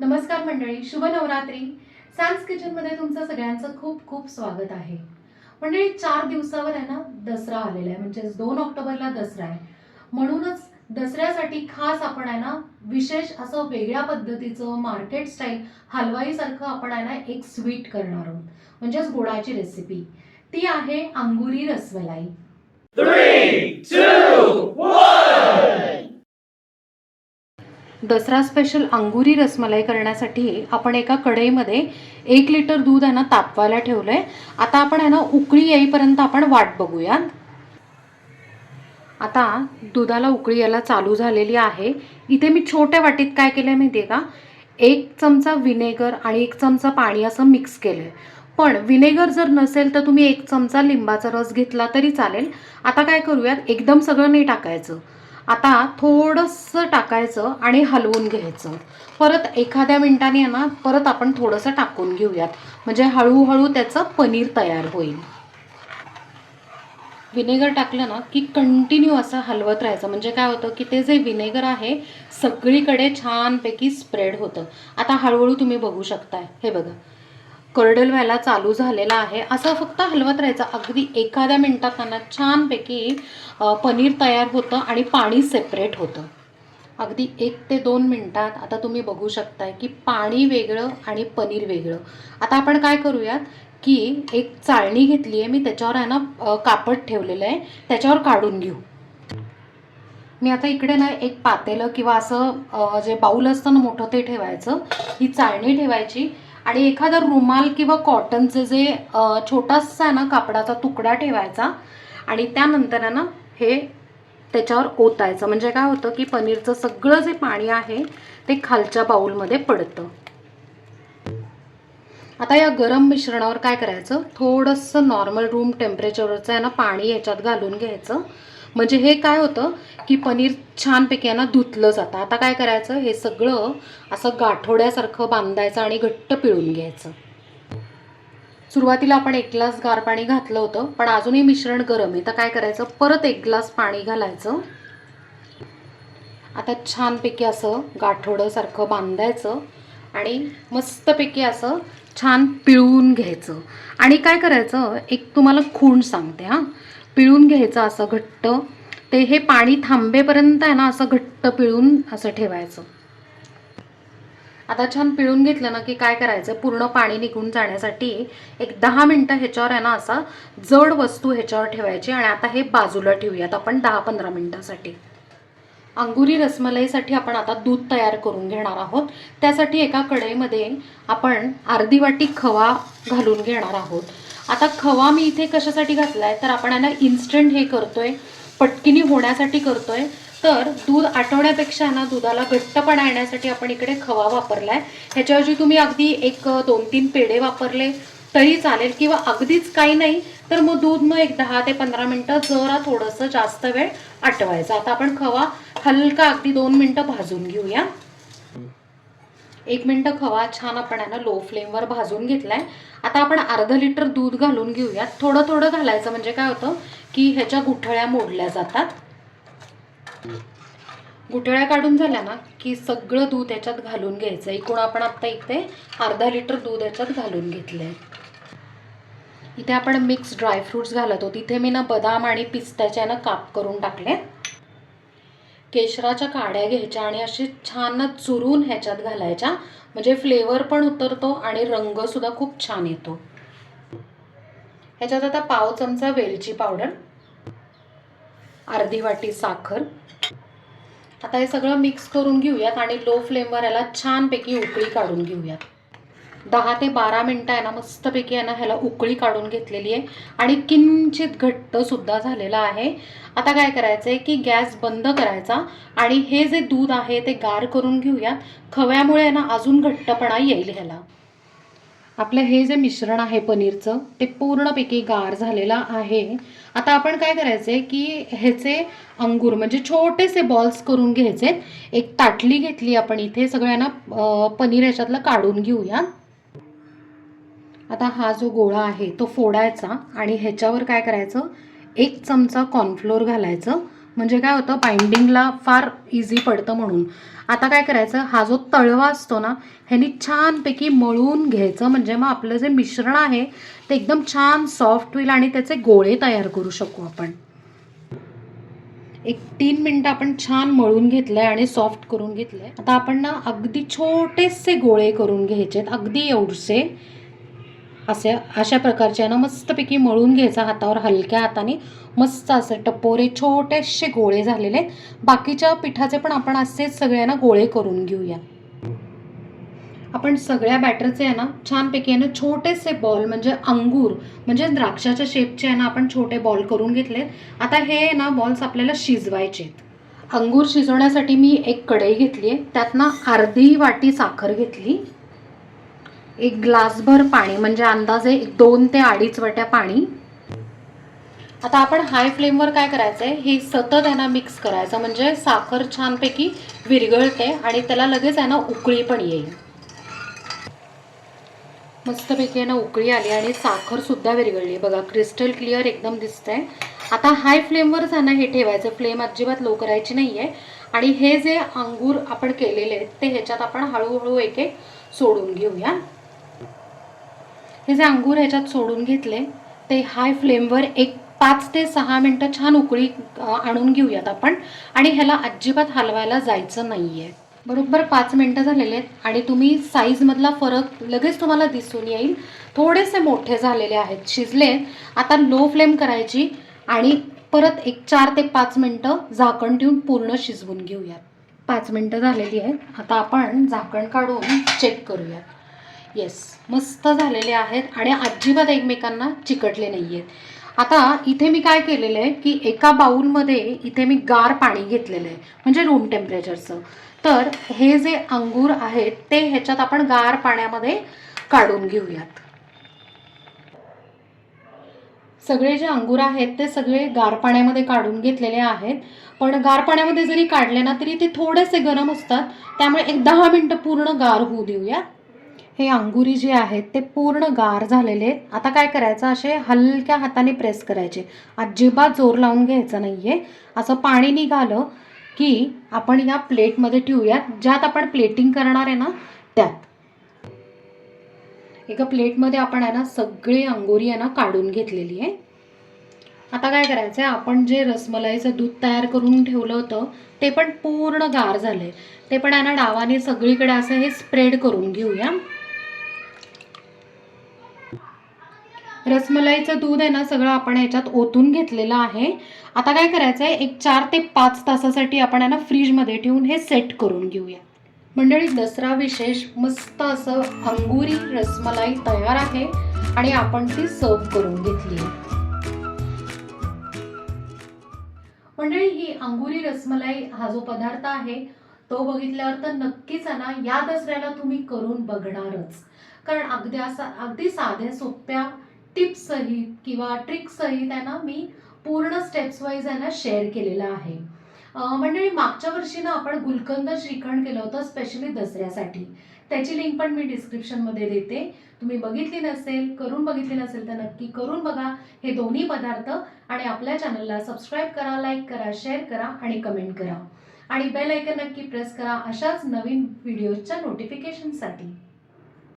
नमस्कार मंडळी शुभ नवरात्री. सॅन्स किचनमध्ये तुमचं सगळ्यांचं खूप खूप स्वागत आहे. मंडळी चार दिवसावर आहे ना दसरा आलेला आहे. म्हणजेच दोन ऑक्टोबरला दसरा आहे. म्हणूनच दसऱ्यासाठी खास आपण आहे ना विशेष असं वेगळ्या पद्धतीचं मार्केट स्टाईल हलवाईसारखं आपण आहे ना एक स्वीट करणार आहोत. म्हणजेच गोडाची रेसिपी ती आहे अंगुरी रसमलाई. दसरा स्पेशल अंगुरी रसमलाई करण्यासाठी आपण एका कढईमध्ये एक लिटर दूध आहे ना तापवायला ठेवलंय. आता आपण आहे ना उकळी येईपर्यंत आपण वाट बघूया आता दुधाला उकळी यायला चालू झालेली आहे. इथे मी छोट्या वाटीत काय केलंय आहे का? एक चमचा विनेगर आणि एक चमचा पाणी असं मिक्स केलंय. पण विनेगर जर नसेल तर तुम्ही एक चमचा लिंबाचा रस घेतला तरी चालेल. आता काय करूयात? एकदम सगळं नाही टाकायचं आता थोडंसं टाकायचं आणि हलवून घ्यायचं. परत एखाद्या मिनिटाने ना परत आपण थोडंसं टाकून घेऊयात. म्हणजे हळूहळू त्याचं पनीर तयार होईल. विनेगर टाकलं ना की कंटिन्यू असं हलवत राहायचं. म्हणजे काय होतं की ते जे विनेगर आहे सगळीकडे छानपैकी स्प्रेड होतं. आता हळूहळू तुम्ही बघू शकताय. हे बघा. कर्डल व्हायला चालू झालेला आहे. असं फक्त हलवत राहायचं. अगदी एखाद्या मिनटात त्यांना छानपैकी पनीर तयार होतं आणि पाणी सेपरेट होतं. अगदी एक ते दोन मिनटात आता तुम्ही बघू शकताय की पाणी वेगळं आणि पनीर वेगळं. आता आपण काय करूयात की एक चाळणी घेतली आहे मी त्याच्यावर आहे ना कापड ठेवलेलं आहे त्याच्यावर काढून घेऊ. मी आता इकडे ना एक पातेलं किंवा असं जे बाऊल असतं ना मोठं ते ठेवायचं. ही चाळणी ठेवायची. आणि एखादा रुमाल किंवा कॉटनचं जे छोटासा आहे ना कापडाचा तुकडा ठेवायचा आणि त्यानंतर आहे ना हे त्याच्यावर ओतायचं. म्हणजे काय होतं की पनीरचं सगळं जे पाणी आहे ते खालच्या बाऊलमध्ये पडतं. आता या गरम मिश्रणावर काय करायचं? थोडंसं नॉर्मल रूम टेम्परेचरचं आहे ना पाणी याच्यात घालून घ्यायचं. म्हणजे हे काय होतं की पनीर छानपैकी आहे ना धुतलं जातं. आता काय करायचं? हे सगळं असं गाठोड्यासारखं बांधायचं आणि घट्ट पिळून घ्यायचं. सुरुवातीला आपण एक ग्लास गार पाणी घातलं होतं पण अजूनही मिश्रण गरम आहे. तर काय करायचं? परत एक ग्लास पाणी घालायचं. आता छानपैकी असं गाठोडंसारखं बांधायचं आणि मस्तपैकी असं छान पिळून घ्यायचं. आणि काय करायचं? एक तुम्हाला खूण सांगते हां. पिळून घ्यायचं असं घट्ट ते हे पाणी थांबेपर्यंत आहे ना असं घट्ट पिळून असं ठेवायचं. आता छान पिळून घेतलं ना की काय करायचं? पूर्ण पाणी निघून जाण्यासाठी एक दहा मिनटं ह्याच्यावर आहे ना असा जड वस्तू ह्याच्यावर ठेवायची आणि आता हे बाजूला ठेवूयात आपण दहा पंधरा मिनटासाठी. अंगुरी रसमलाईसाठी आपण आता दूध तयार करून घेणार आहोत. त्यासाठी एका कढईमध्ये आपण अर्धी वाटी खवा घालून घेणार आहोत. आता खवा मी इथे कशासाठी घातला आहे तर आपण याला इन्स्टंट हे करतोय. पटकिनी होण्यासाठी करतोय. तर दूध आठवण्यापेक्षा ना दुधाला घट्टपणा येण्यासाठी आपण इकडे खवा वापरलाय. ह्याच्याऐवजी तुम्ही अगदी एक दोन तीन पेढे वापरले तरी चालेल किंवा अगदीच काही नाही तर मग दूध मग एक दहा ते पंधरा मिनटं जरा थोडंसं जास्त वेळ आटवायचं. आता आपण खवा हलका अगदी दोन मिनटं भाजून घेऊया. एक मिनटं खवा छान आपण आहे ना लो फ्लेमवर भाजून घेतलाय. आता आपण अर्ध लिटर दूध घालून घेऊयात. थोडं थोडं घालायचं म्हणजे काय होतं की ह्याच्या गुठळ्या मोडल्या जातात. गुठळ्या काढून झाल्या ना की सगळं दूध याच्यात घालून घ्यायचं. एकूण आपण आत्ता इथे अर्धा लिटर दूध याच्यात घालून घेतलंय. इथे आपण मिक्स ड्रायफ्रुट्स घालत. होतो तिथे मी ना बदाम आणि पिस्त्याचे ना काप करून टाकले केशराच्या काड्या घ्यायच्या आणि अशी छान चुरून ह्याच्यात घालायच्या. म्हणजे फ्लेवर पण उतरतो आणि रंगसुद्धा खूप छान येतो. ह्याच्यात आता पाव चमचा वेलची पावडर अर्धी वाटी साखर. आता हे सगळं मिक्स करून घेऊयात आणि लो फ्लेमवर याला छानपैकी उकळी काढून घेऊयात. दहा ते बारा मिनटं आहे ना मस्तपैकी आहे ना ह्याला उकळी काढून घेतलेली आहे. आणि किंचित घट्ट सुद्धा झालेला आहे. आता काय करायचं आहे की गॅस बंद करायचा आणि हे जे दूध आहे ते गार करून घेऊयात. खव्यामुळे आहे ना अजून घट्टपणा येईल ह्याला. आपलं हे जे मिश्रण आहे पनीरचं ते पूर्णपैकी गार झालेलं आहे. आता आपण काय करायचं आहे की ह्याचे अंगूर म्हणजे छोटेसे बॉल्स करून घ्यायचे एक ताटली घेतली आपण इथे सगळ्यांना पनीर ह्याच्यातलं काढून घेऊया आता हा जो गोळा आहे तो फोडायचा आणि ह्याच्यावर काय करायचं? एक चमचा कॉर्नफ्लोअर घालायचं. म्हणजे काय होतं? बाइंडिंगला फार इझी पडतं म्हणून. आता काय करायचं? हा जो तळवा असतो ना ह्यानी छानपैकी मळून घ्यायचं. म्हणजे मग आपलं जे मिश्रण आहे ते एकदम छान सॉफ्ट होईल आणि त्याचे गोळे तयार करू शकू आपण. एक तीन मिनटं आपण छान मळून घेतलंय आणि सॉफ्ट करून घेतलंय. आता आपण ना अगदी छोटेसे गोळे करून घ्यायचे अगदी एवढसे. असे अशा प्रकारचे आहे ना मस्तपैकी मळून घ्यायचा हातावर हलक्या हाताने. मस्त असे टपोरे छोटेसे गोळे झालेले आहेत. बाकीच्या पिठाचे पण आपण असेच सगळ्यांना गोळे करून घेऊया. आपण सगळ्या बॅटरचे आहे ना छानपैकी आहे ना छोटेसे बॉल म्हणजे अंगूर म्हणजे द्राक्षाच्या शेपचे आहे ना आपण छोटे बॉल करून घेतलेत आता हे आहे ना बॉल्स आपल्याला शिजवायचे आहेत. अंगूर शिजवण्यासाठी मी एक कढई घेतली आहे. त्यात ना अर्धी वाटी साखर घेतली. एक ग्लासभर पाणी म्हणजे अंदाजे एक दोन ते अडीच वाट्या पाणी. आता आपण हाय फ्लेमवर काय करायचं आहे हे सतत आहे ना मिक्स करायचं. म्हणजे साखर छानपैकी विरघळते आणि त्याला लगेच आहे ना उकळी पण येईल. मस्तपैकी आहे ना उकळी आली आणि साखरसुद्धा विरघळली. बघा क्रिस्टल क्लिअर एकदम दिसतंय. आता हाय फ्लेमवरच आहे ना हे ठेवायचं. फ्लेम अजिबात लो करायची नाही आहे आणि हे जे अंगूर आपण केलेले आहेत ते ह्याच्यात आपण हळूहळू एक एक सोडून घेऊया. हे जे अंगूर ह्याच्यात सोडून घेतले ते हाय फ्लेमवर एक पाच ते सहा मिनटं छान उकळी आणून घेऊयात आपण. आणि ह्याला अजिबात हलवायला जायचं नाही आहे बरोबर पाच मिनटं झालेले आहेत आणि तुम्ही साईजमधला फरक लगेच तुम्हाला दिसून येईल. थोडेसे मोठे झालेले आहेत शिजले. आता लो फ्लेम करायची आणि परत एक चार ते पाच मिनटं झाकण ठेवून पूर्ण शिजवून घेऊयात. पाच मिनटं झालेली आहेत. आता आपण झाकण काढून चेक करूयात. येस मस्त झालेले आहेत आणि अजिबात एकमेकांना चिकटले नाही आहेत आता इथे मी काय केलेलं आहे की एका बाऊलमध्ये इथे मी गार पाणी घेतलेलं आहे म्हणजे रूम टेम्परेचरचं तर हे जे अंगूर आहेत ते ह्याच्यात आपण गार पाण्यामध्ये काढून घेऊयात. सगळे जे अंगूर आहेत ते सगळे गार पाण्यामध्ये काढून घेतलेले आहेत. पण गार पाण्यामध्ये जरी काढले ना तरी ते थोडेसे गरम असतात. त्यामुळे एक दहा मिनटं पूर्ण गार होऊ देऊया हे अंगुरी जे आहेत ते पूर्ण गार झालेले आहेत. आता काय करायचं? असे हलक्या हाताने प्रेस करायचे. अजिबात जोर लावून घ्यायचं नाही आहे असं पाणी निघालं की आपण या प्लेटमध्ये ठेवूयात. ज्यात आपण प्लेटिंग करणार आहे ना त्यात. एका प्लेटमध्ये आपण आहे ना सगळी अंगोरी आहे ना काढून घेतलेली आहे. आता काय करायचं आहे आपण जे रसमलाईचं दूध तयार करून ठेवलं होतं ते पण पूर्ण गार झालंय. ते पण आहे ना डावाने सगळीकडे असं हे स्प्रेड करून घेऊया. रसमलाईचं दूध आहे ना सगळं आपण ह्याच्यात ओतून घेतलेलं आहे. आता काय करायचं आहे एक चार ते पाच तासासाठी आपण आहे ना फ्रीजमध्ये ठेवून हे सेट करून घेऊया. मंडळी दसरा विशेष मस्त असं अंगुरी रसमलाई तयार आहे आणि आपण ती सर्व करून घेतली आहे. मंडळी ही अंगुरी रसमलाई हा जो पदार्थ आहे तो बघितल्यावर तर नक्कीच आहे ना या दसऱ्याला तुम्ही करून बघणारच. कारण अगदी असा अगदी साध्या सोप्या टिप्स सहित किंवा ट्रिक सहित आहे ना मी पूर्ण स्टेप्स वाईज आहे ना शेअर केलेलं आहे. मंडळी मागच्या वर्षी ना आपण गुलकंद श्रीखंड केलं होतं स्पेशली दसऱ्यासाठी. त्याची लिंक पण मी डिस्क्रिप्शनमध्ये देते. तुम्ही बघितली नसेल करून बघितली नसेल तर नक्की करून बघा. हे दोन्ही पदार्थ आणि आपल्या चॅनलला सबस्क्राईब करा लाईक करा शेअर करा आणि कमेंट करा. आणि बेल ऐकन नक्की प्रेस करा अशाच नवीन व्हिडिओजच्या नोटिफिकेशनसाठी